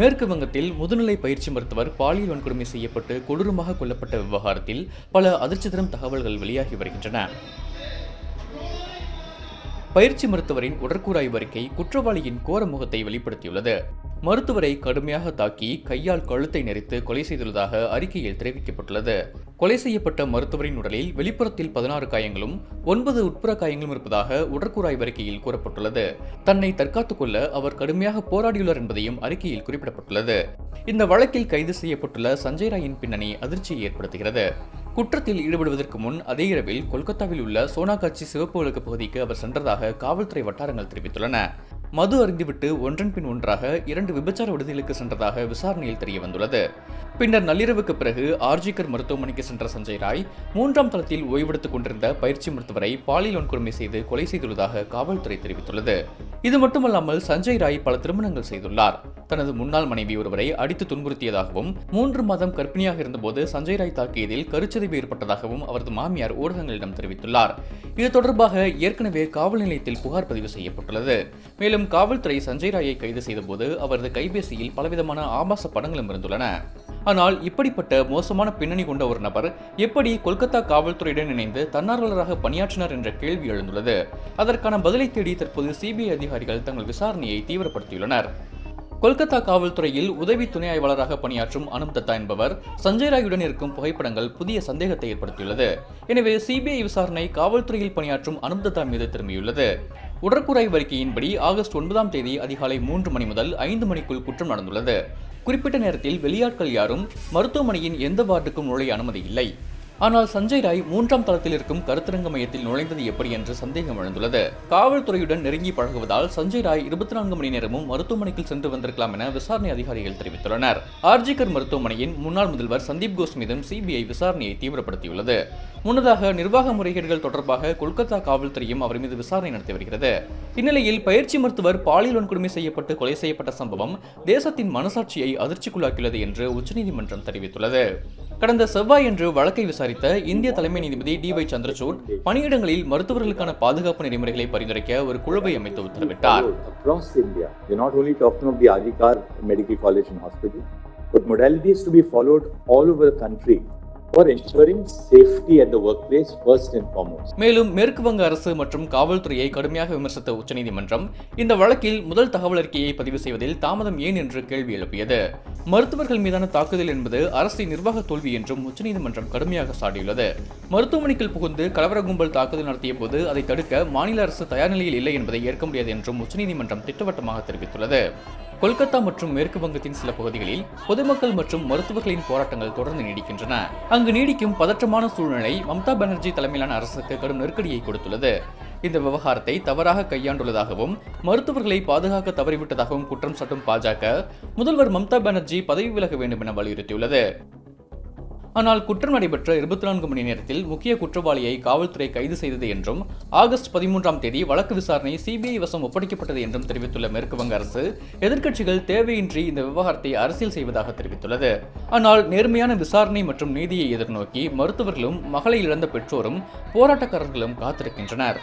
மேற்கு வங்கத்தில் முதுநிலை பயிற்சி மருத்துவர் பாலியல் வன்கொடுமை செய்யப்பட்டு கொடூரமாக கொல்லப்பட்ட விவகாரத்தில் பல அதிர்ச்சி தரும் தகவல்கள் வெளியாகி வருகின்றன. பயிற்சி மருத்துவரின் உடற்கூறாய்வு அறிக்கை குற்றவாளியின் கோர முகத்தை வெளிப்படுத்தியுள்ளது. மருத்துவரை கடுமையாக தாக்கி கையால் கழுத்தை நெரித்து கொலை செய்துள்ளதாக அறிக்கையில் தெரிவிக்கப்பட்டுள்ளது. கொலை செய்யப்பட்ட மருத்துவரின் உடலில் வெளிப்புறத்தில் பதினாறு காயங்களும் ஒன்பது உட்புற காயங்களும் இருப்பதாக உடற்கூறாய்வு அறிக்கையில் கூறப்பட்டுள்ளது. தன்னை தற்காத்துக் கொள்ள அவர் கடுமையாக போராடியுள்ளார் என்பதையும் அறிக்கையில் குறிப்பிடப்பட்டுள்ளது. இந்த வழக்கில் கைது செய்யப்பட்டுள்ள சஞ்சய் ராயின் பின்னணி அதிர்ச்சியை ஏற்படுத்துகிறது. குற்றத்தில் ஈடுபடுவதற்கு முன் அதே இரவில் கொல்கத்தாவில் உள்ள சோனாகாட்சி சிவப்பு விளக்கு பகுதிக்கு அவர் சென்றதாக காவல்துறை வட்டாரங்கள் தெரிவித்துள்ளன. மது அருந்திவிட்டு ஒன்றன் பின் ஒன்றாக இரண்டு விபச்சார விடுதிகளுக்கு சென்றதாக விசாரணையில் தெரிய வந்துள்ளது பின்னர் நள்ளிரவுக்கு பிறகு ஆர்ஜிகர் மருத்துவமனைக்கு சென்ற சஞ்சய் ராய் மூன்றாம் தளத்தில் ஓய்வெடுத்துக் கொண்டிருந்த பயிற்சி மருத்துவரை பாலியல் வன்கொடுமை செய்து கொலை செய்துள்ளதாக காவல்துறை தெரிவித்துள்ளது. இது மட்டுமல்லாமல் சஞ்சய் ராய் பல திருமணங்கள் செய்துள்ளார். தனது முன்னாள் மனைவி ஒருவரை அடித்து துன்புறுத்தியதாகவும் மூன்று மாதம் கர்ப்பிணியாக இருந்தபோது சஞ்சய் ராய் தாக்கியதில் கருச்சதிவு ஏற்பட்டதாகவும் அவரது மாமியார் ஊடகங்களிடம் தெரிவித்துள்ளார். இது தொடர்பாக ஏற்கனவே காவல் நிலையத்தில் புகார் பதிவு செய்யப்பட்டுள்ளது. மேலும் காவல்துறை சஞ்சய் ராயை கைது செய்தபோது அவரது கைபேசியில் பலவிதமான ஆபாச படங்களும் இருந்துள்ளன. ஆனால் இப்படிப்பட்ட மோசமான பின்னணி கொண்ட ஒரு நபர் எப்படி கொல்கத்தா காவல்துறையுடன் இணைந்து தன்னார்வலராக பணியாற்றினார் என்ற கேள்வி எழுந்துள்ளது. அதற்கான பதிலை தேடி தற்போது சிபிஐ அதிகாரிகள் தங்கள் விசாரணையை தீவிரப்படுத்தியுள்ளனர். கொல்கத்தா காவல்துறையில் உதவி துணை ஆய்வாளராக பணியாற்றும் அனுப் தத்தா என்பவர் சஞ்சய் ராயுடன் இருக்கும் புகைப்படங்கள் புதிய சந்தேகத்தை ஏற்படுத்தியுள்ளது. எனவே சிபிஐ விசாரணை காவல்துறையில் பணியாற்றும் அனுப் தத்தா மீது திரும்பியுள்ளது. உடற்குறை அறிக்கையின்படி ஆகஸ்ட் ஒன்பதாம் தேதி அதிகாலை மூன்று மணி முதல் ஐந்து மணிக்குள் குற்றம் நடந்துள்ளது. குறிப்பிட்ட நேரத்தில் வெளியாட்கள் யாரும் மருத்துவமனையின் எந்த வார்டுக்கும் நுழைய அனுமதி இல்லை. ஆனால் சஞ்சய் ராய் மூன்றாம் தளத்தில் இருக்கும் கருத்தரங்க மையத்தில் நுழைந்தது எப்படி என்று சந்தேகம் எழுந்துள்ளது. காவல்துறையுடன் நெருங்கி பழகுவதால் சஞ்சய் ராய் இருபத்தி நான்கு மணி நேரமும் மருத்துவமனைக்கு சென்று வந்திருக்கலாம் என விசாரணை அதிகாரிகள் தெரிவித்துள்ளனர். ஆர்ஜிகர் மருத்துவமனையின் முன்னாள் முதல்வர் சந்தீப் கோஷ் மீதும் சிபிஐ விசாரணையை தீவிரப்படுத்தியுள்ளது. முன்னதாக நிர்வாக முறைகேடுகள் தொடர்பாக கொல்கத்தா காவல்துறையும் அவர் மீது விசாரணை நடத்தி வருகிறது. இந்நிலையில் பயிற்சி மருத்துவர் பாலியல் வன்கொடுமை செய்யப்பட்டு கொலை செய்யப்பட்ட சம்பவம் தேசத்தின் மனசாட்சியை அதிர்ச்சிக்குள்ளாக்கியுள்ளது என்று உச்சநீதிமன்றம் தெரிவித்துள்ளது. கடந்த செவ்வாயன்று வழக்கை விசாரித்த இந்திய தலைமை நீதிபதி டி ஒய் சந்திரசூட் பணியிடங்களில் மருத்துவர்களுக்கான பாதுகாப்பு நெறிமுறைகளை பரிந்துரைக்க ஒரு குழுவை அமைத்து உத்தரவிட்டார் But modalities to be followed followed all over country மேலும் மேற்கு வங்க அரசு மற்றும் காவல்துறையை கடுமையாக விமர்சித்த உச்சநீதிமன்றம் இந்த வழக்கில் முதல் தகவல் அறிக்கையை பதிவு செய்வதில் தாமதம் ஏன் என்று கேள்வி எழுப்பியது. மருத்துவர்கள் மீதான தாக்குதல் என்பது அரசின் நிர்வாக தோல்வி என்றும் உச்சநீதிமன்றம் கடுமையாக சாடியுள்ளது. மருத்துவமனைக்கு புகுந்து கலவர கும்பல் தாக்குதல் நடத்திய போது அதை தடுக்க மாநில அரசு தயார் நிலையில் இல்லை என்பதை ஏற்க முடியாது என்றும் உச்சநீதிமன்றம் திட்டவட்டமாக தெரிவித்துள்ளது. கொல்கத்தா மற்றும் மேற்கு வங்கத்தின் சில பகுதிகளில் பொதுமக்கள் மற்றும் மருத்துவர்களின் போராட்டங்கள் தொடர்ந்து நீடிக்கின்றன. அங்கு நீடிக்கும் பதற்றமான சூழ்நிலை மம்தா பானர்ஜி தலைமையிலான அரசுக்கு கடும் நெருக்கடியை கொடுத்துள்ளது. இந்த விவகாரத்தை தவறாக கையாண்டுள்ளதாகவும் மருத்துவர்களை பாதுகாக்க தவறிவிட்டதாகவும் குற்றம் சாட்டும் பாஜக முதல்வர் மம்தா பானர்ஜி பதவி விலக வேண்டும் என வலியுறுத்தியுள்ளது. ஆனால் குற்றம் நடைபெற்ற இருபத்தி நான்கு மணி நேரத்தில் முக்கிய குற்றவாளியை காவல்துறை கைது செய்தது என்றும் ஆகஸ்ட் பதிமூன்றாம் தேதி வழக்கு விசாரணை சிபிஐ வசம் ஒப்படைக்கப்பட்டது என்றும் தெரிவித்துள்ள மேற்கு வங்க அரசு எதிர்க்கட்சிகள் தேவையின்றி இந்த விவகாரத்தை அரசியல் செய்வதாக தெரிவித்துள்ளது. ஆனால் நேர்மையான விசாரணை மற்றும் நீதியை எதிர்நோக்கி மருத்துவர்களும் மகளை இழந்த பெற்றோரும் போராட்டக்காரர்களும் காத்திருக்கின்றனர்.